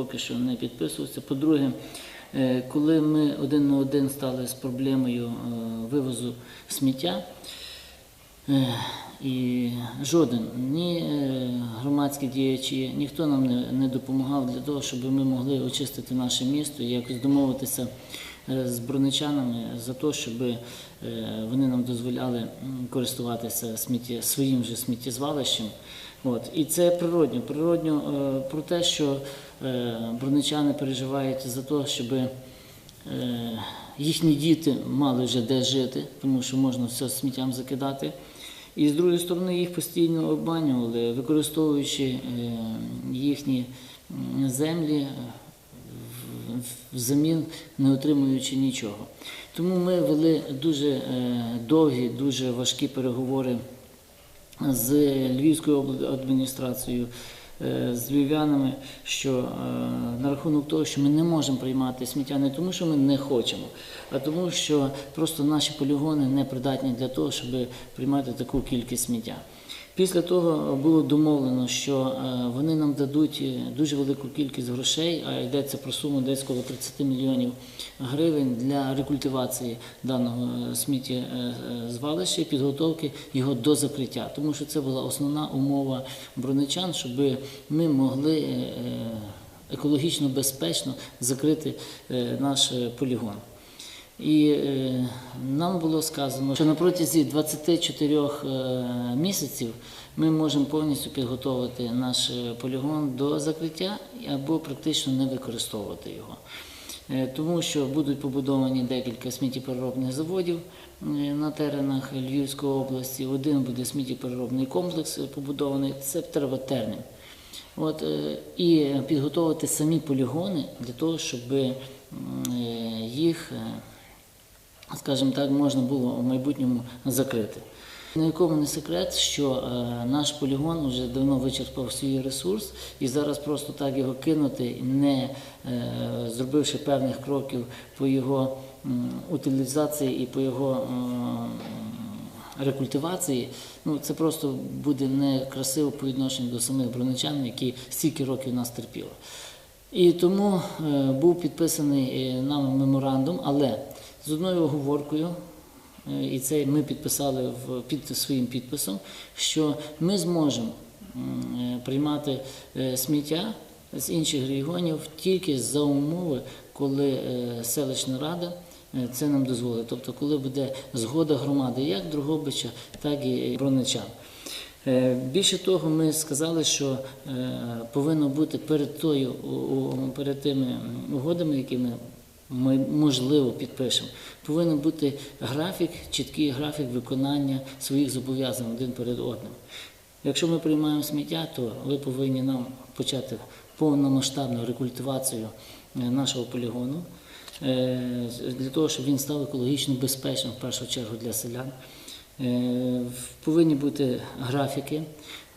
поки що не підписувався. По-друге, е, коли ми один на один стали з проблемою е, вивозу сміття, Е, І жоден, ні громадські діячі, ніхто нам не, не допомагав для того, щоб ми могли очистити наше місто і якось домовитися з броничанами за те, щоб вони нам дозволяли користуватися сміття, своїм же сміттєзвалищем. От. І це природньо. Природньо про те, що броничани переживають за те, щоб е, їхні діти мали вже де жити, тому що можна все сміттям закидати. І з другої сторони їх постійно обманювали, використовуючи е, їхні землі е, взамін, не отримуючи нічого. Тому ми вели дуже е, довгі, дуже важкі переговори з Львівською обладміністрацією, е, з львів'янами, що е, на рахунок того, що ми не можемо приймати сміття не тому, що ми не хочемо, а тому, що просто наші полігони не придатні для того, щоб приймати таку кількість сміття. Після того було домовлено, що е, вони нам дадуть е, дуже велику кількість грошей, а йдеться про суму десь коло 30 мільйонів гривень для рекультивації даного сміттєзвалища і підготовки його до закриття. Тому що це була основна умова броничан, щоб ми могли е, е, екологічно безпечно закрити е, наш е, полігон. І е, нам було сказано, що на протязі 24 е, місяців ми можемо повністю підготувати наш е, полігон до закриття або практично не використовувати його. Тому що будуть побудовані декілька сміттєпереробних заводів на теренах Львівської області. Один буде сміттєпереробний комплекс побудований. Це треба термін. От, і підготовити самі полігони для того, щоб їх, скажімо так, можна було в майбутньому закрити. На якому не секрет, що е, наш полігон вже давно вичерпав свій ресурс, і зараз просто так його кинути, не е, зробивши певних кроків по його утилізації і по його м, рекультивації, ну це просто буде некрасиво по відношенню до самих броничан, які стільки років нас терпіли. І тому е, був підписаний е, нами меморандум, але з одною оговоркою, е, і це ми підписали в, під своїм підписом, що ми зможемо е, приймати е, сміття з інших регіонів тільки за умови, коли селищна рада це нам дозволить. Тобто, коли буде згода громади як Другобича, так і броничан. Більше того, ми сказали, що повинно бути перед тою перед тими угодами, які ми ми можливо підпишемо, повинен бути графік, чіткий графік виконання своїх зобов'язань один перед одним. Якщо ми приймаємо сміття, то ви повинні нам почати повномасштабну рекультивацію е, нашого полігону е, для того, щоб він став екологічно безпечним в першу чергу для селян. Е, Повинні бути графіки.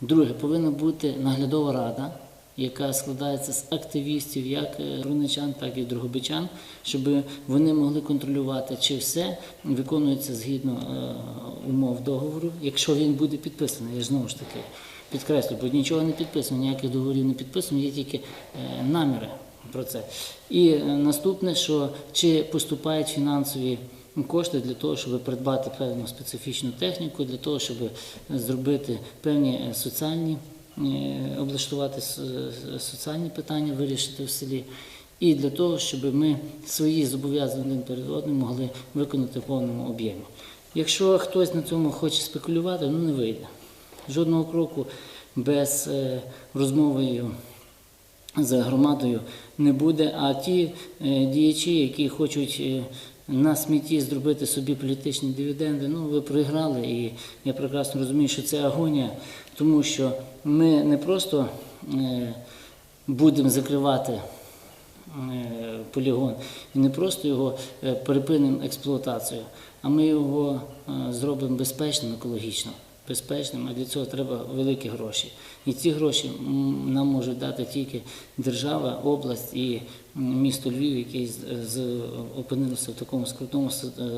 Друге, повинна бути наглядова рада, яка складається з активістів, як е, руничан, так і другобичан, щоб вони могли контролювати, чи все виконується згідно е, умов договору, якщо він буде підписаний. Я ж знову ж таки підкреслю, бо нічого не підписано, ніяких договорів не підписано, є тільки е, наміри про це. І наступне, що чи поступають фінансові кошти для того, щоб придбати певну специфічну техніку, для того, щоб зробити певні соціальні, облаштувати е, соціальні питання, вирішити в селі. І для того, щоб ми свої зобов'язання один перед одним могли виконати в повному об'ємі. Якщо хтось на цьому хоче спекулювати, ну не вийде. Жодного кроку без е, розмови за громадою не буде. А ті е, діячі, які хочуть е, на смітті зробити собі політичні дивіденди, ну ви проіграли. І я прекрасно розумію, що це агонія, тому що ми не просто е, будемо закривати е, полігон і не просто його е, припинимо експлуатацію, а ми його зробимо безпечним, екологічно. Безпечним, а для цього треба великі гроші. І ці гроші нам можуть дати тільки держава, область і місто Львів, з- опинилося в такому скрутному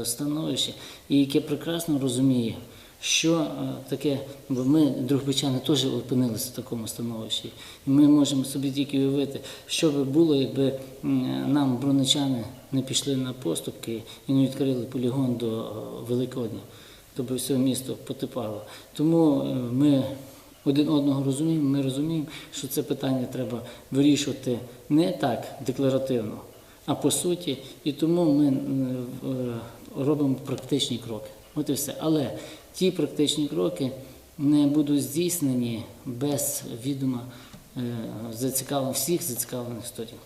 е, становищі, і яке прекрасно розуміє, що е, таке, бо ми, другбичани, теж опинилися в такому становищі. Ми можемо собі тільки уявити, що би було, якби нам, броничани, не пішли на поступки і не відкрили полігон до е, Великодня, то би все місто потипало. Тому е, ми один одного розуміємо, ми розуміємо, що це питання треба вирішувати не так декларативно, а по суті, і тому ми е, робимо практичні кроки. От і все. Але ті практичні кроки не будуть здійснені без відома е, зацікавлених всіх зацікавлених сторін.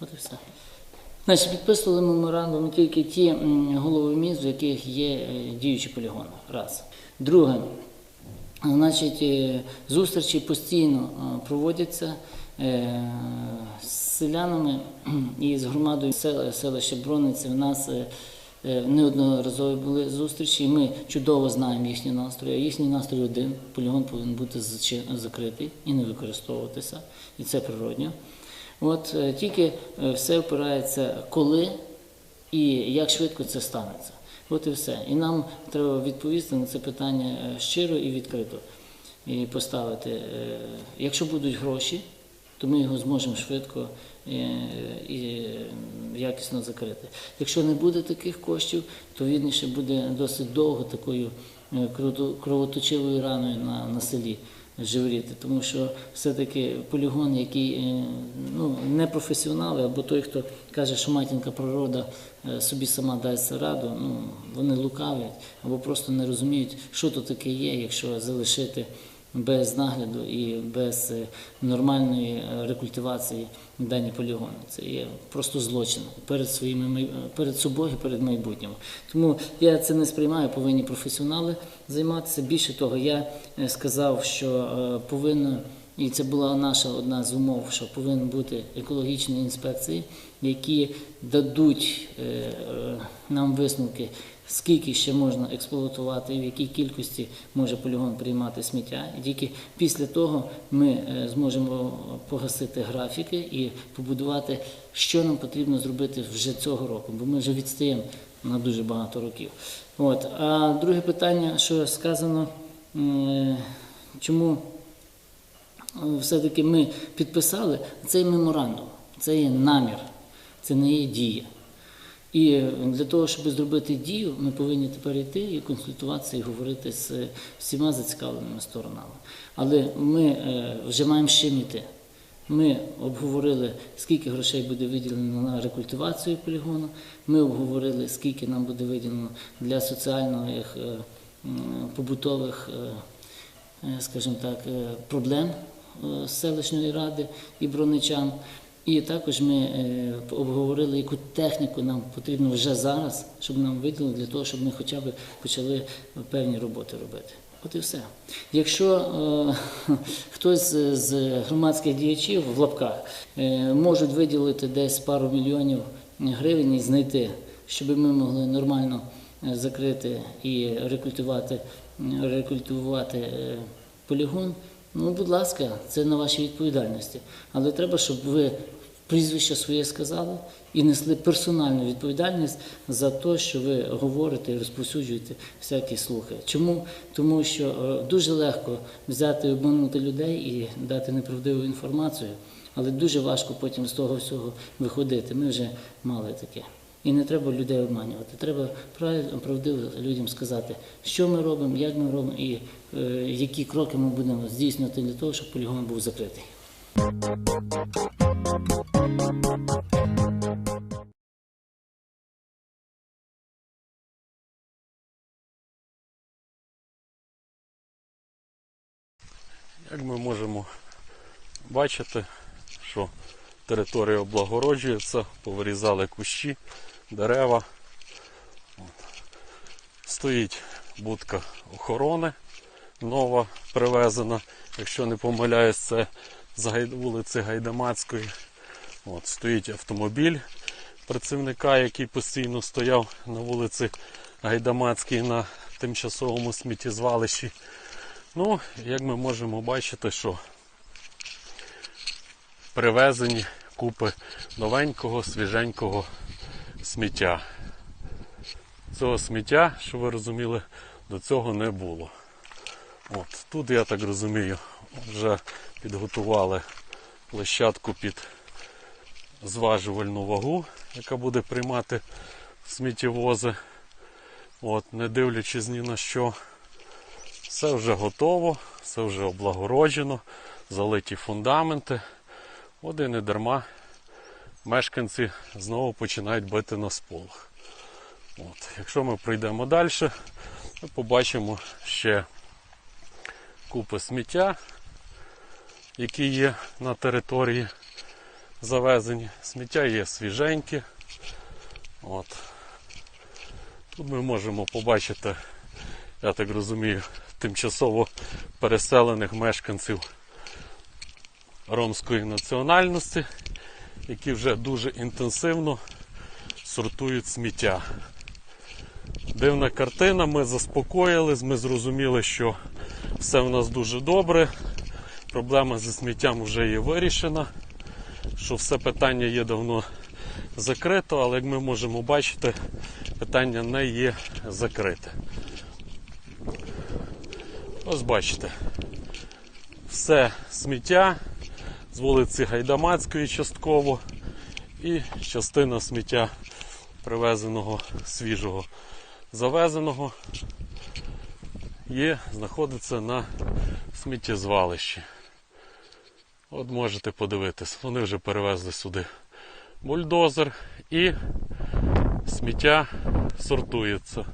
От і все. Значить, підписували меморандум тільки ті голови міст, в яких є е, діючі полігони. Раз. Друге, Значить, е, зустрічі постійно е, проводяться з селянами і з громадою селища Брониці. У нас неодноразові були зустрічі. Ми чудово знаємо їхні настрої. Їхній настрій один. Полігон повинен бути закритий і не використовуватися. І це природньо. От е, тільки е, все опирається, коли і як швидко це станеться. От і все. І нам треба відповісти на це питання е, щиро і відкрито. І поставити, якщо будуть гроші, то ми його зможемо швидко і якісно закрити. Якщо не буде таких коштів, то вірніше буде досить довго такою кровоточивою раною на, на селі живріти, тому що все-таки полігон, який е, ну, не професіонали, або той, хто каже, що матінка природа е, собі сама дасть раду, ну, вони лукавлять або просто не розуміють, що то таке є, якщо залишити без нагляду і без е, нормальної е, рекультивації дані полігони. Це є просто злочин перед своїми май- перед собою, перед майбутнім. Тому я це не сприймаю, повинні професіонали займатися. Більше того, я е, сказав, що е, повинно. І це була наша одна з умов, що повинні бути екологічні інспекції, які дадуть е, е, нам висновки, скільки ще можна експлуатувати в якій кількості може полігон приймати сміття. І тільки після того ми е, зможемо погасити графіки і побудувати, що нам потрібно зробити вже цього року, бо ми вже відстаємо на дуже багато років. От. А друге питання, що сказано, чому все-таки ми підписали цей меморандум, це є намір, це не є дія. І для того, щоб зробити дію, ми повинні тепер йти і консультуватися, і говорити з всіма зацікавленими сторонами. Але ми е, вже маємо з чим йти. Ми обговорили, скільки грошей буде виділено на рекультивацію полігону. Ми обговорили, скільки нам буде виділено для соціальних е, побутових, е, скажімо так, проблем селищної ради і броничан. І також ми е, обговорили, яку техніку нам потрібно вже зараз, щоб нам виділили для того, щоб ми хоча б почали певні роботи робити. От і все. Якщо е, хтось з- громадських діячів в лапках е, можуть виділити десь пару мільйонів гривень і знайти, щоб ми могли нормально е, закрити і рекультивувати е, полігон, ну, будь ласка, це на вашій відповідальності. Але треба, щоб ви прізвище своє сказали і несли персональну відповідальність за те, що ви говорите і розповсюджуєте всякі слухи. Чому? Тому що е, дуже легко взяти і обманути людей і дати неправдиву інформацію, але дуже важко потім з того всього виходити. Ми вже мали таке. І не треба людей обманювати. Треба правдиво людям сказати, що ми робимо, як ми робимо і е, які кроки ми будемо здійснювати для того, щоб полігон був закритий. Як ми можемо бачити, що територія облагороджується, повирізали кущі, дерева. Стоїть будка охорони нова привезена. Якщо не помиляюсь, це з вулиці Гайдамацької. От, стоїть автомобіль працівника, який постійно стояв на вулиці Гайдамацькій на тимчасовому сміттєзвалищі. Ну, як ми можемо бачити, що привезені купи новенького, свіженького сміття. Цього сміття, що ви розуміли, до цього не було. От, тут, я так розумію, вже підготували площадку під зважувальну вагу, яка буде приймати сміттєвози. От, не дивлячись ні на що, все вже готово, все вже облагороджено, залиті фундаменти. І не дарма мешканці знову починають бити на сполох. От, якщо ми пройдемо далі, ми побачимо ще купи сміття, які є на території завезені. Сміття є свіженьке. От. Тут ми можемо побачити, я так розумію, тимчасово переселених мешканців ромської національності, які вже дуже інтенсивно сортують сміття. Дивна картина, ми заспокоїлись, ми зрозуміли, що все в нас дуже добре. Проблема зі сміттям вже є вирішена, що все питання є давно закрито, але як ми можемо бачити, питання не є закрите. Ось бачите, все сміття з вулиці Гайдамацької частково і частина сміття привезеного свіжого завезеного є, знаходиться на сміттєзвалищі. От можете подивитись, вони вже перевезли сюди бульдозер і сміття сортується.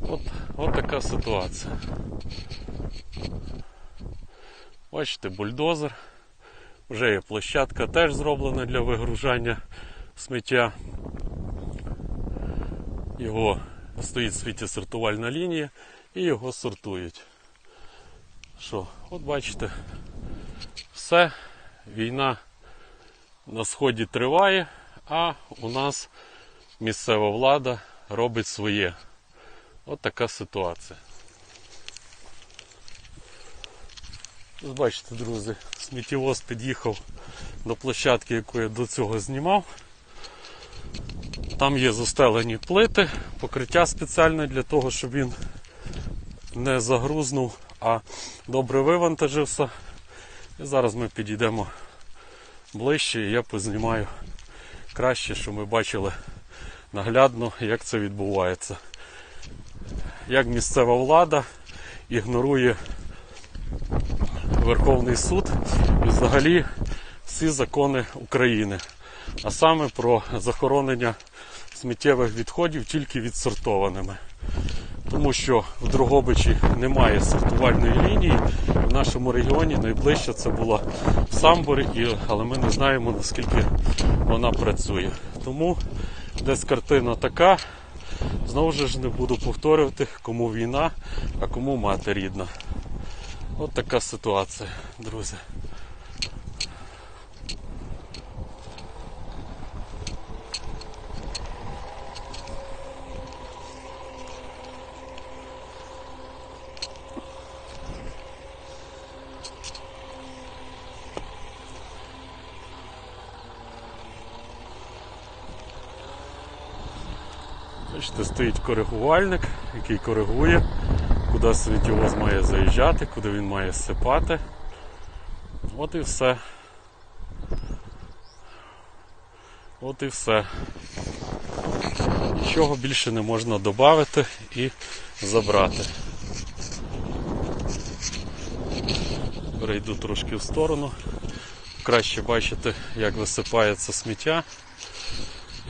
От, от така ситуація. Бачите, бульдозер. Вже є площадка теж зроблена для вигружання сміття. Його стоїть світлосортувальна лінія і його сортують. Що, от бачите, все, війна на сході триває, а у нас місцева влада робить своє. От така ситуація. Бачите, друзі, сміттєвоз під'їхав до площадки, яку я до цього знімав. Там є застелені плити, покриття спеціальне для того, щоб він не загрузнув, а добре вивантажився. І зараз ми підійдемо ближче і я познімаю краще, щоб ми бачили наглядно, як це відбувається. Як місцева влада ігнорує Верховний суд і взагалі всі закони України, а саме про захоронення сміттєвих відходів тільки відсортованими. Тому що в Дрогобичі немає сортувальної лінії. В нашому регіоні найближче це була в Самборі, але ми не знаємо наскільки вона працює. Тому десь картина така. Знову ж не буду повторювати, кому війна, а кому мати рідна. От така ситуація, друзі. Бачите, стоїть коригувальник, який коригує, куди світівоз має заїжджати, куди він має сипати. От і все. От і все. Нічого більше не можна додати і забрати. Перейду трошки в сторону. Краще бачити, як висипається сміття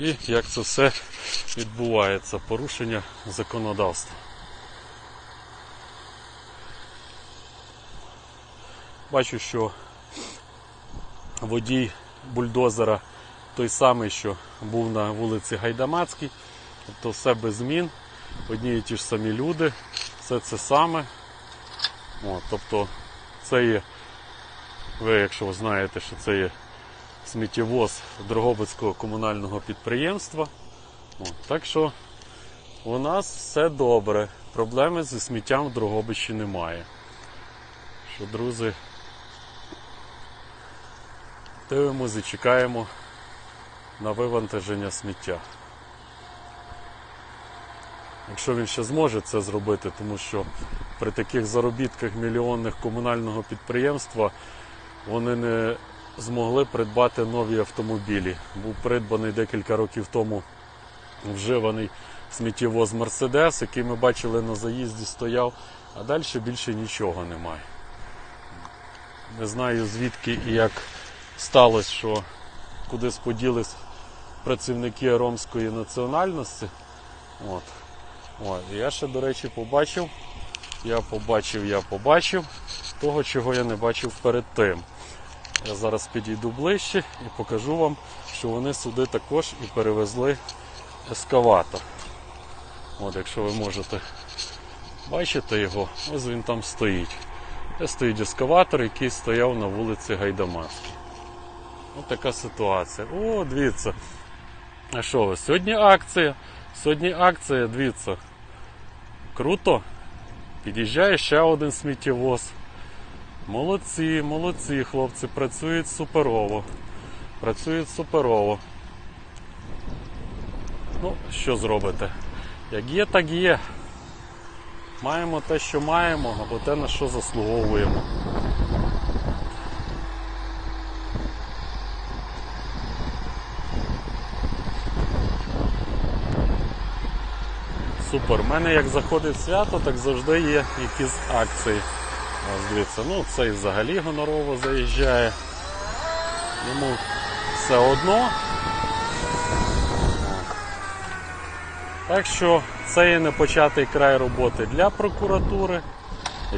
і як це все відбувається порушення законодавства. Бачу, що водій бульдозера той самий, що був на вулиці Гайдамацькій, тобто все без змін, одні і ті ж самі люди, все це саме. О, тобто це є, ви якщо знаєте, що це є сміттєвоз Дрогобицького комунального підприємства. О, так що у нас все добре. Проблеми зі сміттям в Дрогобичі немає. Що, друзі, дивимося чекаємо на вивантаження сміття. якщо він ще зможе це зробити, тому що при таких заробітках мільйонних комунального підприємства вони не змогли придбати нові автомобілі. Був придбаний декілька років тому вживаний сміттєвоз Мерседес, який ми бачили на заїзді, стояв, а далі більше нічого немає. Не знаю звідки і як сталося, що кудись поділись працівники ромської національності. От. І я ще, до речі, побачив, я побачив, я побачив того, чого я не бачив перед тим. Я зараз підійду ближче і покажу вам, що вони сюди також і перевезли ескаватор. От, якщо ви можете бачити його, ось він там стоїть. Це стоїть ескаватор, який стояв на вулиці Гайдамацькій. Ось така ситуація. О, дивіться. А що ви? Сьогодні акція. Сьогодні акція, дивіться. Круто. Під'їжджає ще один сміттєвоз. Молодці, молодці, хлопці, працюють суперово. Працюють суперово. Ну, що зробите? Як є, так є. Маємо те, що маємо, або те, на що заслуговуємо. Супер. У мене як заходить свято, так завжди є якісь акції. Ось дивіться, ну цей взагалі гонорово заїжджає. Йому все одно. Так що це є непочатий край роботи для прокуратури,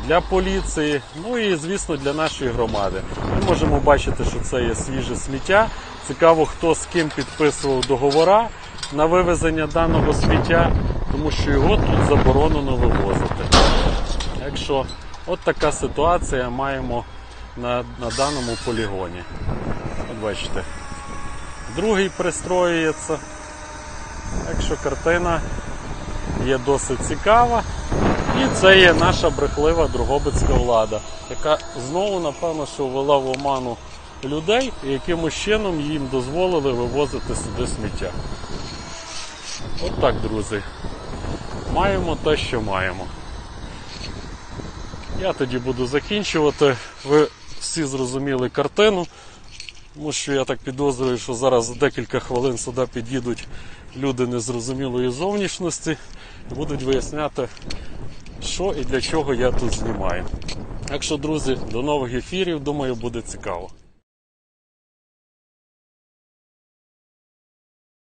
для поліції, ну і звісно для нашої громади. Ми можемо бачити, що це є свіже сміття. Цікаво, хто з ким підписував договора на вивезення даного сміття, тому що його тут заборонено вивозити. Так що, от така ситуація маємо на, на даному полігоні. От бачите, другий пристроюється. Так що картина є досить цікава. І це є наша брехлива Дрогобицька влада, яка знову, напевно, що ввела в оману людей і якимось чином їм дозволили вивозити сюди сміття. От так, друзі. Маємо те, що маємо. Я тоді буду закінчувати. Ви всі зрозуміли картину. Тому що я так підозрюю, що зараз за декілька хвилин сюди під'їдуть люди незрозумілої зовнішності і будуть виясняти, що і для чого я тут знімаю. Так що, друзі, до нових ефірів. Думаю, буде цікаво.